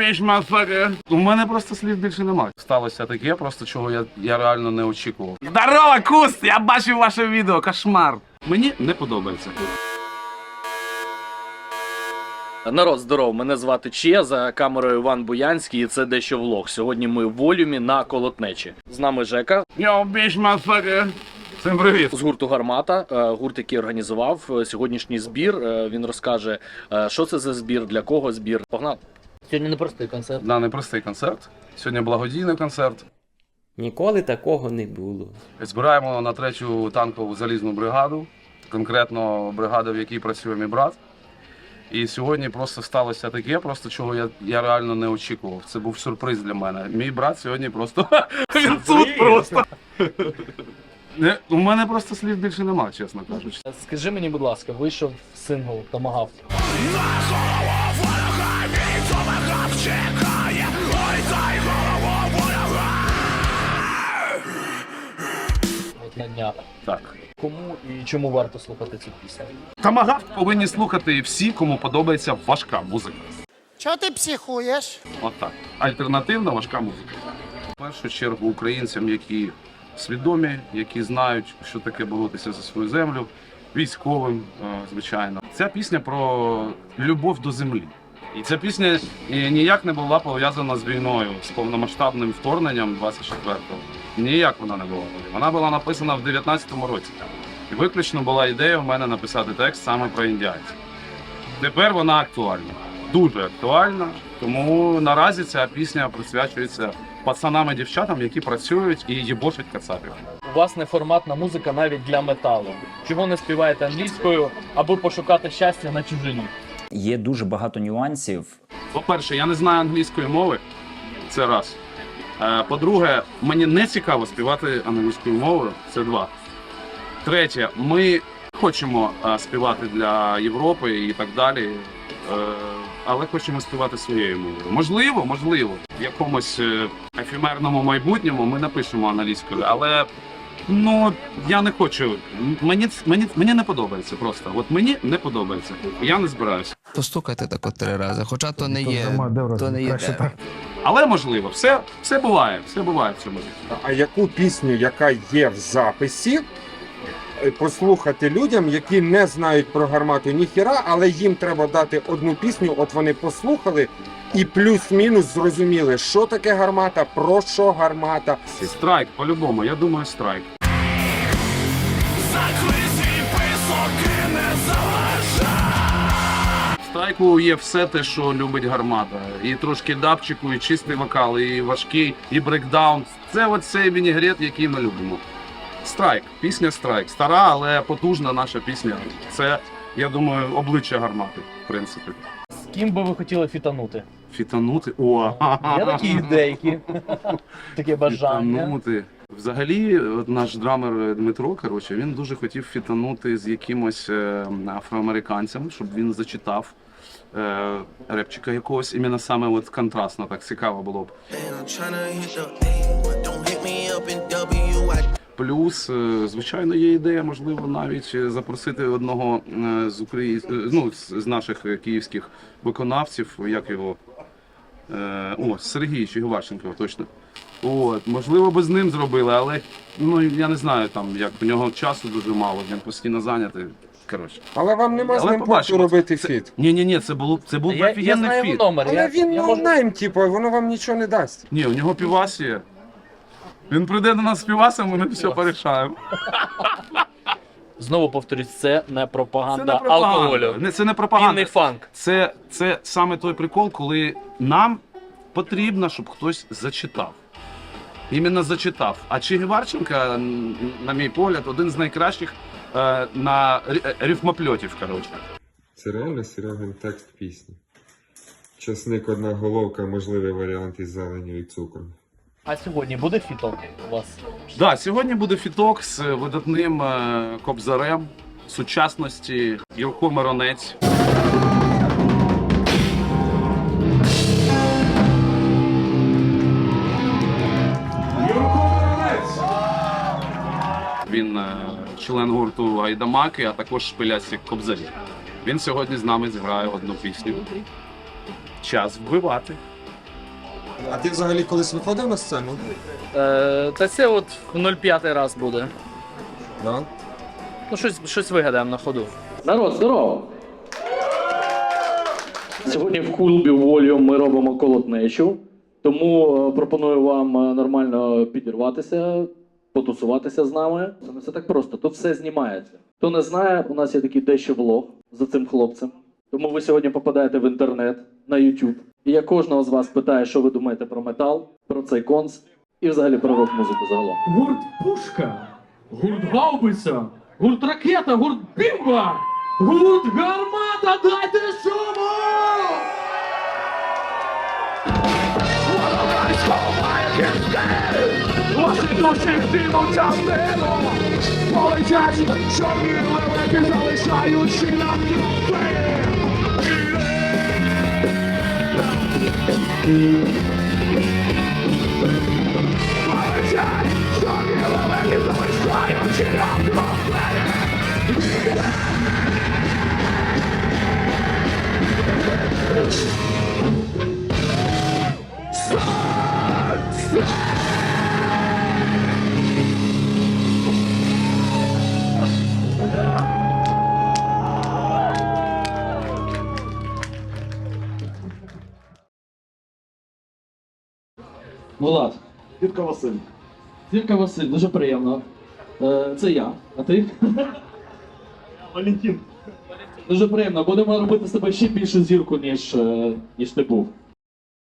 bitch, motherfucker. У мене просто слів більше немає. Сталося таке, просто чого я, я реально не очікував. Здорово, Куст! Я бачив ваше відео, кошмар. Мені не подобається. Народ, здоров, мене звати Че, за камерою Іван Буянський, і це дещо влог. Сьогодні ми в волюмі на колотнечі. З нами Жека Yo, bitch, motherfucker. Всім привіт. з гурту Гармата, е, гурт, який організував е, сьогоднішній збір. Е, Він розкаже, що це за збір, для кого збір. Погнали. Сьогодні непростий концерт. Да, непростий концерт. Сьогодні благодійний концерт. Ніколи такого не було. Збираємо на третю танкову залізну бригаду, конкретно бригада, в якій працює мій брат. І сьогодні просто сталося таке, просто чого я, я реально не очікував. Це був сюрприз для мене. Мій брат сьогодні просто він тут просто. Не, У мене просто слів більше немає, чесно кажучи. Скажи мені, будь ласка, вийшов сингл Томагав. От. Так. Кому і чому варто слухати цю пісню? Тамагавк повинні слухати всі, кому подобається важка музика. Чого ти психуєш? От так. Альтернативна важка музика. В першу чергу українцям, які свідомі, які знають, що таке боротися за свою землю, військовим, е, звичайно. Ця пісня про любов до землі. І ця пісня ніяк не була пов'язана з війною, з повномасштабним вторгненням 24-го. Ніяк вона не була. Вона була написана в 19-му році. І виключно була ідея в мене написати текст саме про індіанців. Тепер вона актуальна, дуже актуальна. Тому наразі ця пісня присвячується пацанам і дівчатам, які працюють і їбошать кацапів. У вас неформатна музика навіть для металу. Чого не співаєте англійською, аби пошукати щастя на чужині? Є дуже багато нюансів. По-перше, я не знаю англійської мови. Це раз. Е, По-друге, мені не цікаво співати англійською мовою. Це два. Третє, ми хочемо е, співати для Європи і так далі. е, Але хочемо співати своєю мовою. Можливо, можливо, в якомусь ефемерному майбутньому ми напишемо англійською, але ну я не хочу. Мені мені мені не подобається просто. От мені не подобається. Я не збираюся. Постукайте так от три рази, хоча то не є. То не є. Але можливо, все, все буває, все буває в цьому житті. А яку пісню, яка є в записі, е, послухати людям, які не знають про гармату ніхіра, але їм треба дати одну пісню, от вони послухали і плюс-мінус зрозуміли, що таке гармата, про що гармата. Страйк, по-любому, я думаю, страйк. В є все те, що любить гармата. І трошки дабчику, і чистий вокал, і важкий, і брейкдаун. Це оцей вінігрет, який ми любимо. Страйк, пісня Страйк. Стара, але потужна наша пісня. Це, я думаю, обличчя гармати, в принципі. З ким би ви хотіли фітанути? Фітанути. О, Є такі ідейки, таке бажання. Фітанути. Взагалі, наш драмер Дмитро, коротше, він дуже хотів фітанути з якимось е, афроамериканцем, щоб він зачитав е, репчика якогось, іменно саме от контрастно, так цікаво було б. Плюс, е, звичайно, є ідея, можливо, навіть запросити одного е, з Украї... ну, з наших київських виконавців, як його. О, Сергій Чигварченко, точно. От, можливо, би з ним зробили, але ну я не знаю, там як у нього часу дуже мало, він постійно зайнятий. Коротше. Але вам нема з Але ним побачимо. робити Це- фіт. Ні, ні, ні, це було це був Я, я офігенний знаю його фіт. номер. Але я, він я можу... ноунейм, типу, воно вам нічого не дасть. Ні, у нього півас є. Він прийде до нас з півасом, ми все порішаємо. Знову повторюсь, це не Це пропаганда не пропаганда. алкоголю. Не, це не пропаганда. Вінний фанк. Це, це саме той прикол, коли нам потрібно, щоб хтось зачитав. Іменно зачитав. А Чигіварченка, м, на мій погляд, один з найкращих е, на е, рифмопльотів. Коротше. Це реально Серегин текст пісні. Часник одна головка, можливий варіант із зеленю і цукром. А сьогодні буде фіток у вас? Да, сьогодні буде фіток з видатним е, кобзарем сучасності Юрко Миронець. Він е, член гурту Айдамаки, а також шпиляці кобзарі. Він сьогодні з нами зіграє одну пісню. Час вбивати. А ти взагалі колись виходив на сцену? Е, та це от в 05 раз буде. Да. Ну, щось, щось вигадаємо на ходу. Народ, здорово! Сьогодні в клубі Волю ми робимо колотнечу, тому е, пропоную вам е, нормально підірватися, потусуватися з нами. Це не все так просто, тут все знімається. Хто не знає, у нас є такий дещо влог за цим хлопцем. Тому ви сьогодні попадаєте в інтернет на YouTube. І я кожного з вас питаю, що ви думаєте про метал, про цей конс і взагалі про рок-музику загалом. Гурт Пушка, гурт Гаубиця, гурт Ракета, гурт Бімба, гурт Гармата, дайте шуму! Душі димом частину Полетять чорні лелеки, залишаючи нам трупи Полетять чорні лелеки, залишаючи нам трупи Влад. Зірка Василь. Зірка Василь, дуже приємно. Е, це я. А ти? Валентин. Дуже приємно. Будемо робити з тебе ще більшу зірку, ніж, е, ніж ти був.